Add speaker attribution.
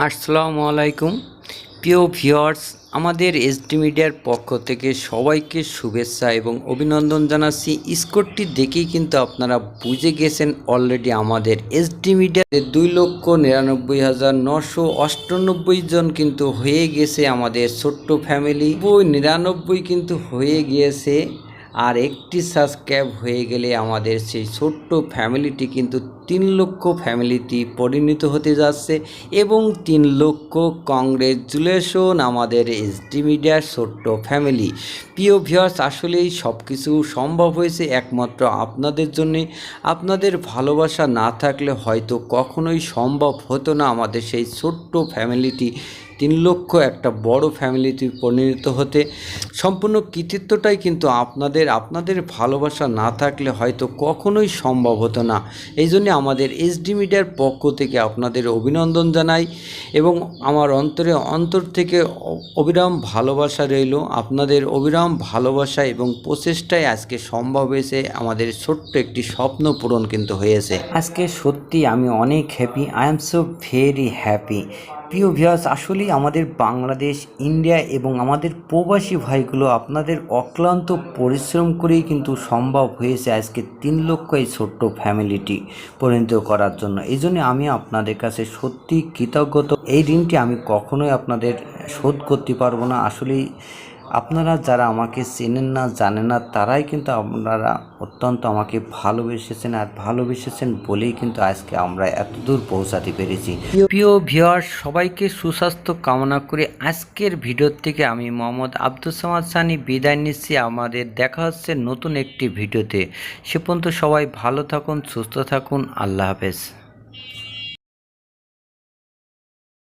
Speaker 1: আসসালামু আলাইকুম। প্রিয় ভিউয়ার্স, আমাদের এসডি মিডিয়ার পক্ষ থেকে সবাইকে শুভেচ্ছা এবং অভিনন্দন জানাচ্ছি। স্কোরটি দেখেই কিন্তু আপনারা বুঝে গেছেন অলরেডি আমাদের এসডি মিডিয়াতে দুই লক্ষ নিরানব্বই হাজার নশো অষ্টানব্বই জন কিন্তু হয়ে গেছে আমাদের ছোট্ট ফ্যামিলি বই নিরানব্বই কিন্তু হয়ে গিয়েছে। আর একটি সাবস্ক্রাইব হয়ে গেলে আমাদের সেই ছোট্ট ফ্যামিলিটি কিন্তু তিন লক্ষ ফ্যামিলিটি পরিণত হতে যাচ্ছে এবং তিন লক্ষ কংগ্রেচুলেশন আমাদের এসডি মিডিয়ার ছোট্ট ফ্যামিলি প্রিয় ভিউয়ার্স আসলেই সব কিছু সম্ভব হয়েছে একমাত্র আপনাদের জন্যে। আপনাদের ভালোবাসা না থাকলে হয়তো কখনোই সম্ভব হতো না আমাদের সেই ছোট্ট ফ্যামিলিটি তিন লক্ষ একটা বড় ফ্যামিলিতে পরিণত হতে সম্পূর্ণ কৃতিত্বটাই কিন্তু আপনাদের আপনাদের ভালোবাসা না থাকলে হয়তো কখনোই সম্ভব হতো না। এই জন্য আমাদের এসডি মিডিয়ার পক্ষ থেকে আপনাদের অভিনন্দন জানাই এবং আমার অন্তরে, অন্তর থেকে অবিরাম ভালোবাসা রইল। আপনাদের অবিরাম ভালোবাসা এবং প্রচেষ্টায় আজকে সম্ভব হয়েছে। আমাদের ছোট্ট একটি স্বপ্ন পূরণ কিন্তু হয়েছে। আজকে সত্যি আমি অনেক happy I am so very happy প্রিয় ভিউয়ার্স, আসলেই আমাদের বাংলাদেশ, ইন্ডিয়া এবং আমাদের প্রবাসী ভাইগুলো আপনাদের অক্লান্ত পরিশ্রম করেই কিন্তু সম্ভব হয়েছে আজকে তিন লক্ষ এই ছোট্ট ফ্যামিলিটি পরিণত করার জন্য। এই জন্য আমি আপনাদের কাছে সত্যি কৃতজ্ঞত এই ঋণটি আমি কখনোই আপনাদের শোধ করতে পারব না। আসলেই আপনারা যারা আমাকে চেনেন না, জানেন না, তারাই কিন্তু আপনারা অত্যন্ত আমাকে ভালোবেসেছেন আর ভালোবেসেছেন বলেই কিন্তু আজকে আমরা এত দূর পৌঁছাতে পেরেছি। প্রিয় ভিউয়ার সবাইকে সুস্বাস্থ্য কামনা করে আজকের ভিডিও থেকে আমি মোহাম্মদ আব্দুল সামাদ সানি বিদায় নিচ্ছি। আমাদের দেখা হচ্ছে নতুন একটি ভিডিওতে সে পর্যন্ত সবাই ভালো থাকুন, সুস্থ থাকুন। আল্লাহ হাফেজ।